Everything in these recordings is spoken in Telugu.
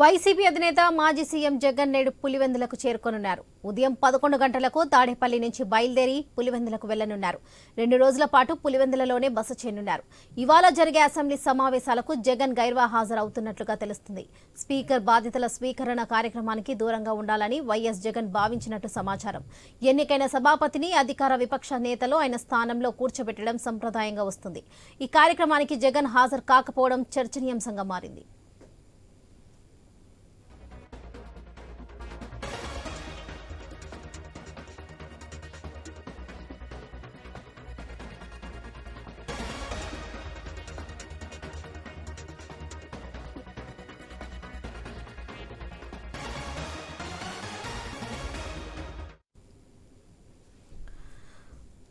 వైసీపీ అధినేత మాజీ సీఎం జగన్ నేడు పులివెందులకు చేరుకోనున్నారు. ఉదయం పదకొండు గంటలకు తాడేపల్లి నుంచి బయలుదేరి పులివెందులకు వెళ్ళనున్నారు. రెండు రోజుల పాటు పులివెందులలోనే బస చేయనున్నారు ఇవాళ జరిగే అసెంబ్లీ సమావేశాలకు జగన్ గైర్వా హాజరవుతున్నట్లుగా తెలుస్తుంది. స్పీకర్ బాధితుల స్వీకరణ కార్యక్రమానికి దూరంగా ఉండాలని వైఎస్ జగన్ భావించినట్టు సమాచారం. ఎన్నికైన సభాపతిని అధికార విపక్ష నేతలు ఆయన స్థానంలో కూర్చోబెట్టడం సంప్రదాయంగా వస్తుంది. ఈ కార్యక్రమానికి జగన్ హాజరు కాకపోవడం చర్చనీయాంశంగా మారింది.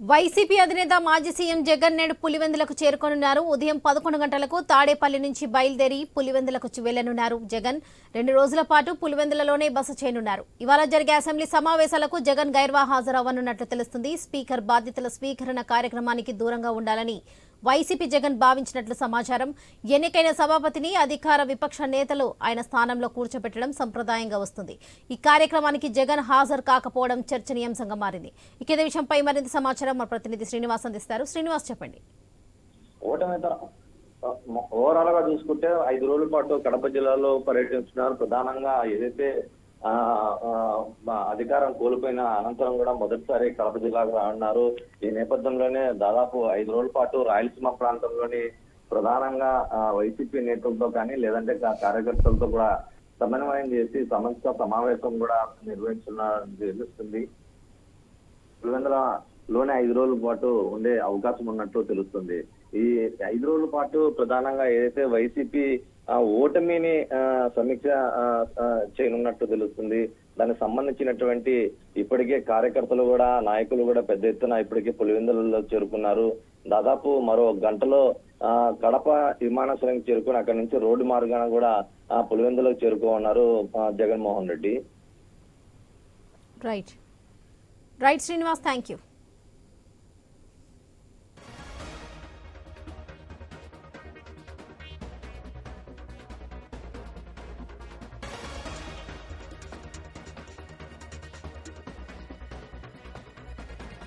వైసీపీ అధినేత మాజీ సీఎం జగన్ నేడు పులివెందులకు చేరుకోనున్నారు. ఉదయం పదకొండు గంటలకు తాడేపల్లి నుంచి బయలుదేరి పులివెందులకు వెళ్ళనున్నారు జగన్. రెండు రోజుల పాటు పులివెందులలోనే బస చేయనున్నారు. ఇవాళ జరిగే అసెంబ్లీ సమావేశాలకు జగన్ గైర్వా హాజరవ్వనున్నట్లు తెలుస్తుంది. స్పీకర్ బాధ్యతల స్వీకరణ కార్యక్రమానికి దూరంగా ఉండాలని వైసీపీ జగన్ భావించినట్లు సమాచారం. ఎన్నికైన సభాపతిని అధికార విపక్ష నేతలు ఆయన స్థానంలో కూర్చోబెట్టడం సంప్రదాయంగా వస్తుంది. ఈ కార్యక్రమానికి జగన్ హాజరు కాకపోవడం చర్చనీయాంశంగా మారింది. ఇక విషయంపై మరింత సమాచారం మా ప్రతినిధి శ్రీనివాస్ అందిస్తారు. శ్రీనివాస్ చెప్పండి. ఓవరాల్గా చూసుకుంటే ఐదు రోజుల పాటు కడప జిల్లాలో పర్యటించినారు. ప్రధానంగా ఏదైతే అధికారం కోల్పోయిన అనంతరం కూడా మొదటిసారి కడప జిల్లాకు రానున్నారు. ఈ నేపథ్యంలోనే దాదాపు ఐదు రోజుల పాటు రాయలసీమ ప్రాంతంలోని ప్రధానంగా వైసీపీ నేతలతో కానీ లేదంటే కార్యకర్తలతో కూడా సమన్వయం చేసి సమస్య సమావేశం కూడా నిర్వహిస్తున్నది తెలుస్తుంది పులివెందుల లోనే ఐదు రోజుల పాటు ఉండే అవకాశం ఉన్నట్లు తెలుస్తుంది. ఈ ఐదు రోజుల పాటు ప్రధానంగా ఏదైతే వైసీపీ ఆ, ఓటమిని సమీక్ష చేయనున్నట్టు తెలుస్తుంది. దానికి సంబంధించినటువంటి ఇప్పటికే కార్యకర్తలు కూడా నాయకులు కూడా పెద్ద ఎత్తున ఇప్పటికే పులివెందులలో చేరుకున్నారు. దాదాపు మరో గంటలో ఆ, కడప విమానాశ్రయం చేరుకుని అక్కడి నుంచి రోడ్డు మార్గాన కూడా ఆ, పులివెందులకు చేరుకోనున్నారు Jaganmohan Reddy. Right right Srinivas thank you